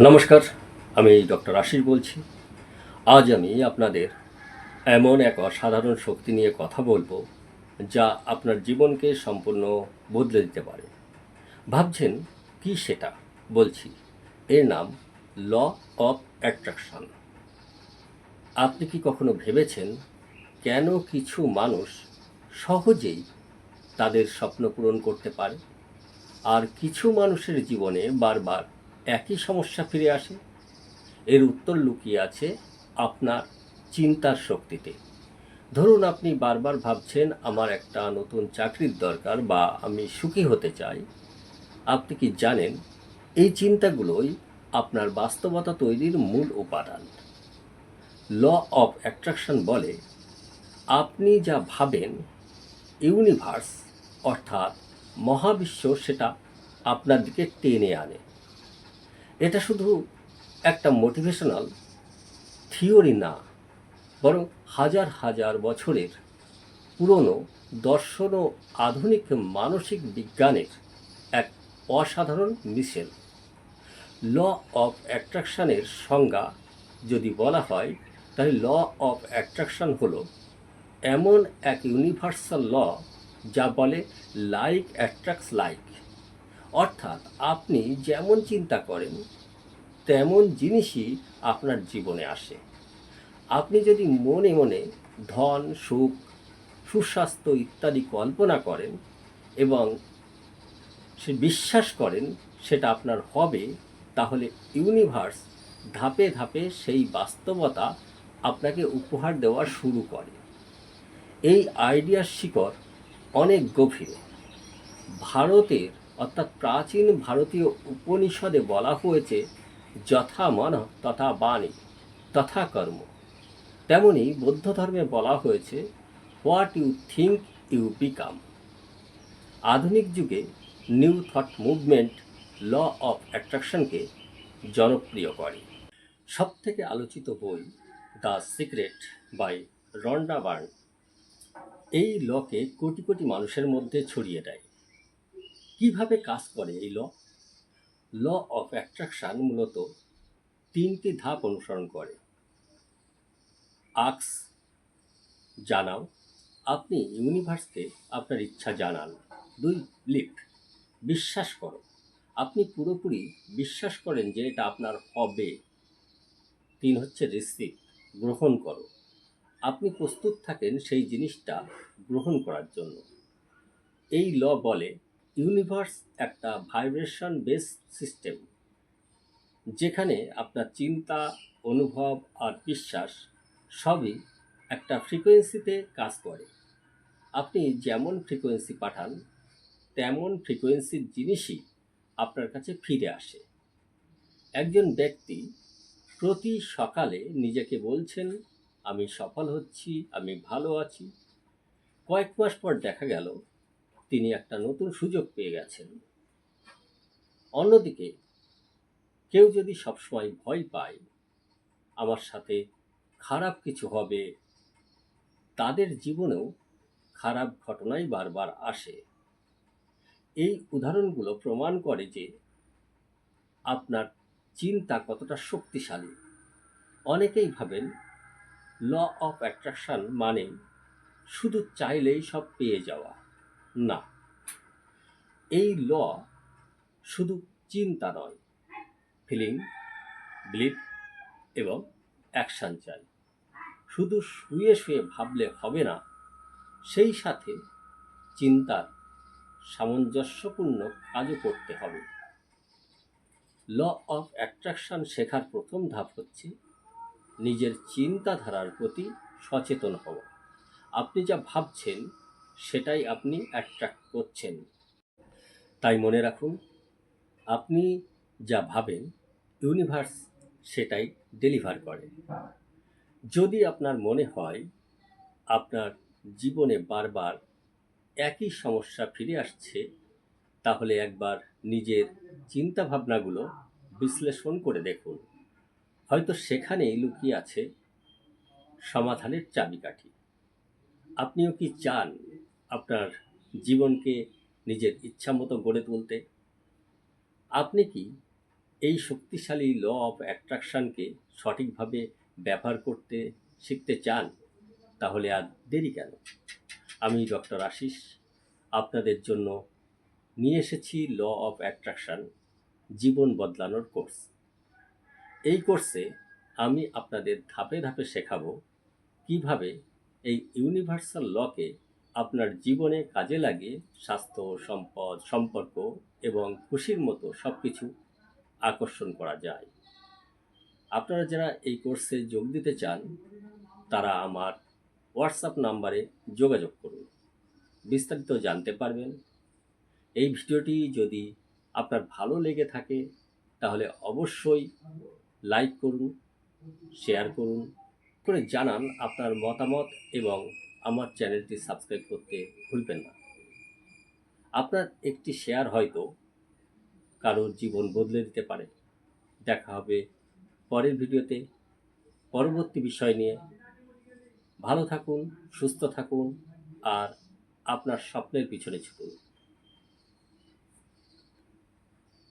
নমস্কার, আমি ডক্টর আশিস বলছি। আজ আমি আপনাদের এমন এক অসাধারণ শক্তি নিয়ে কথা বলব, যা আপনার জীবনকে সম্পূর্ণ বদলে দিতে পারে। ভাবছেন, কি সেটা? বলছি, এর নাম ল অফ অ্যাট্রাকশন। আপনি কি কখনো ভেবেছেন, কেন কিছু মানুষ সহজেই তাদের স্বপ্ন পূরণ করতে পারে? আর কিছু মানুষের জীবনে বারবার একই সমস্যা ফিরে আসে। এর উত্তর লুকিয়ে আছে আপনার চিন্তার শক্তিতে। ধরুন আপনি বারবার ভাবছেন, আমার একটা নতুন চাকরির দরকার বা আমি সুখী হতে চাই। আপনি কি জানেন, এই চিন্তাগুলোই আপনার বাস্তবতা তৈরির মূল উপাদান। ল অফ অ্যাট্রাকশন বলে, আপনি যা ভাবেন, ইউনিভার্স অর্থাৎ মহাবিশ্ব সেটা আপনার দিকে টেনে আনে। এটা শুধু একটা মোটিভেশনাল থিওরি না, বরং হাজার হাজার বছরের পুরনো, দর্শন ও আধুনিক মানসিক বিজ্ঞানের এক অসাধারণ মিশেল। ল অফ অ্যাট্রাকশানের সংজ্ঞা যদি বলা হয়, তাহলে ল অফ অ্যাট্রাকশন হলো এমন এক ইউনিভার্সাল ল যা বলে লাইক অ্যাট্রাক্টস লাইক অর্থাৎ আপনি যেমন চিন্তা করেন, তেমন জিনিসই আপনার জীবনে আসে। আপনি যদি মনে মনে ধন, সুখ, সুস্বাস্থ্য ইত্যাদি কল্পনা করেন এবং সে বিশ্বাস করেন সেটা আপনার হবে, তাহলে ইউনিভার্স ধাপে ধাপে সেই বাস্তবতা আপনাকে উপহার দেওয়া শুরু করে। এই আইডিয়ার শিকড় অনেক গভীরে। ভারতের অর্থাৎ প্রাচীন ভারতীয় উপনিষদে বলা হয়েছে, যথা মন, তথা বাণী, তথা কর্ম। তেমনি বৌদ্ধ ধর্মে বলা হয়েছে, what you think, you become. আধুনিক যুগে new thought movement, law of অ্যাট্রাকশনকে জনপ্রিয় করে। সব থেকে আলোচিত বই, the secret, by Rhonda Byrne. এই লকে কোটি কোটি মানুষের মধ্যে ছড়িয়ে দেয়। কীভাবে কাজ করে এই ল ল অফ অ্যাট্রাকশন মূলত তিনটি ধাপ অনুসরণ করে। আক্স জানাও। আপনি ইউনিভার্সকে আপনার ইচ্ছা জানান। দুই লিপ বিশ্বাস করো। আপনি পুরোপুরি বিশ্বাস করেন যে এটা আপনার হবে। তিন হচ্ছে রিসিভ গ্রহণ করো। আপনি প্রস্তুত থাকেন সেই জিনিসটা গ্রহণ করার জন্য। এই ল বলে ইউনিভার্স একটা ভাইব্রেশন বেস সিস্টেম, যেখানে আপনার চিন্তা, অনুভব আর বিশ্বাস সবই একটা ফ্রিকোয়েন্সিতে কাজ করে। আপনি যেমন ফ্রিকোয়েন্সি পাঠান, তেমন ফ্রিকোয়েন্সির জিনিসই আপনার কাছে ফিরে আসে। একজন ব্যক্তি প্রতি সকালে নিজেকে বলছেন, আমি সফল হচ্ছি, আমি ভালো আছি। কয়েক মাস পর দেখা গেল তিনি একটা নতুন সুযোগ পেয়ে গেছেন। অন্যদিকে, কেউ যদি সবসময় ভয় পায়, আমার সাথে খারাপ কিছু হবে, তাদের জীবনেও খারাপ ঘটনাই বারবার আসে। এই উদাহরণগুলো প্রমাণ করে যে আপনার চিন্তা কতটা শক্তিশালী। অনেকেই ভাবেন, ল অফ অ্যাট্রাকশন মানে শুধু চাইলেই সব পেয়ে যাওয়া। না। এই ল শুধু চিন্তা নয় ফিলিং বিলিভ এবং অ্যাকশান চাই। শুধু শুয়ে শুয়ে ভাবলে হবে না, সেই সাথে চিন্তার সামঞ্জস্যপূর্ণ কাজও করতে হবে। ল অফ অ্যাট্রাকশন শেখার প্রথম ধাপ হচ্ছে নিজের চিন্তাধারার প্রতি সচেতন হওয়া। আপনি যা ভাবছেন সেটাই আপনি অ্যাট্রাক্ট করছেন। তাই মনে রাখুন, আপনি যা ভাবেন ইউনিভার্স সেটাই ডেলিভার করে। যদি আপনার মনে হয়, আপনার জীবনে বারবার একই সমস্যা ফিরে আসছে, তাহলে একবার নিজের চিন্তাভাবনাগুলো বিশ্লেষণ করে দেখুন। হয়তো সেখানেই লুকিয়ে আছে সমাধানের চাবিকাঠি। আপনিও কি চান আপনার জীবনকে নিজের ইচ্ছা মতো গড়ে তুলতে, আপনি কি এই শক্তিশালী ল অফ অ্যাট্রাকশনকে সঠিকভাবে ব্যবহার করতে শিখতে চান? তাহলে আর দেরি কেন? আমি ডক্টর আশিস, আপনাদের জন্য নিয়ে এসেছি ল অফ অ্যাট্রাকশন জীবন বদলানোর কোর্স এই কোর্সে আমি আপনাদের ধাপে ধাপে শেখাবো কীভাবে এই ইউনিভার্সাল লকে আপনার জীবনে কাজে লাগে স্বাস্থ্য, সম্পদ, সম্পর্ক এবং খুশির মতো সব কিছু আকর্ষণ করা যায়। আপনারা যারা এই কোর্সে যোগ দিতে চান, তারা আমার হোয়াটসঅ্যাপ নাম্বারে যোগাযোগ করুন। বিস্তারিত জানতে পারবেন। এই ভিডিওটি যদি আপনার ভালো লেগে থাকে, তাহলে অবশ্যই লাইক করুন, শেয়ার করুন, করে জানান আপনার মতামত এবং আমার চ্যানেলটি সাবস্ক্রাইব করতে ভুলবেন না। আপনার একটি শেয়ার হয়তো কারোর জীবন বদলে দিতে পারে। দেখা হবে পরের ভিডিওতে। পরবর্তী বিষয় নিয়ে। ভালো থাকুন, সুস্থ থাকুন, আর আপনার স্বপ্নের পিছনে ছুটুন।